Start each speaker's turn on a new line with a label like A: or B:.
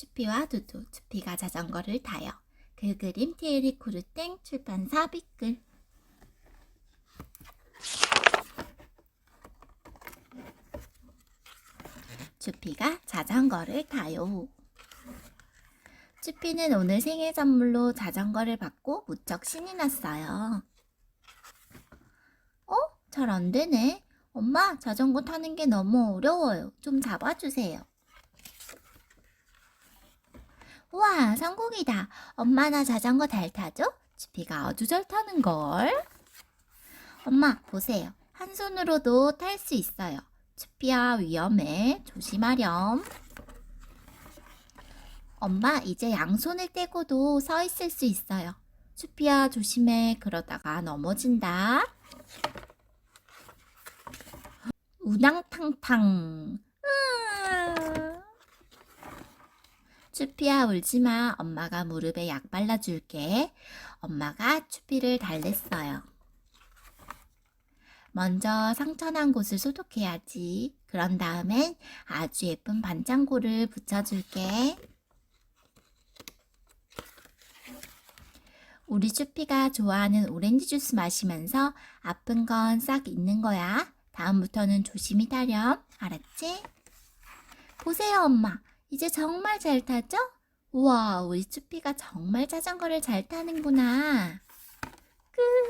A: 추피와 두두, 추피가 자전거를 타요. 그 그림 테일이 쿠르땡 출판사 빅글. 추피가 자전거를 타요. 추피는 오늘 생일 선물로 자전거를 받고 무척 신이 났어요. 어? 잘 안 되네. 엄마, 자전거 타는 게 너무 어려워요. 좀 잡아주세요. 우와, 성공이다. 엄마 나 자전거 잘 타죠? 지피가 아주 잘 타는 걸. 엄마, 보세요. 한 손으로도 탈 수 있어요. 추피야 위험해. 조심하렴. 엄마, 이제 양손을 떼고도 서 있을 수 있어요. 추피야 조심해. 그러다가 넘어진다. 우당탕탕. 으아. 추피야 울지마. 엄마가 무릎에 약 발라줄게. 엄마가 추피를 달랬어요. 먼저 상처난 곳을 소독해야지. 그런 다음엔 아주 예쁜 반창고를 붙여줄게. 우리 추피가 좋아하는 오렌지 주스 마시면서 아픈 건 싹 잊는 거야. 다음부터는 조심히 타렴. 알았지? 보세요, 엄마. 이제 정말 잘 타죠? 우와, 우리 추피가 정말 자전거를 잘 타는구나. 끝.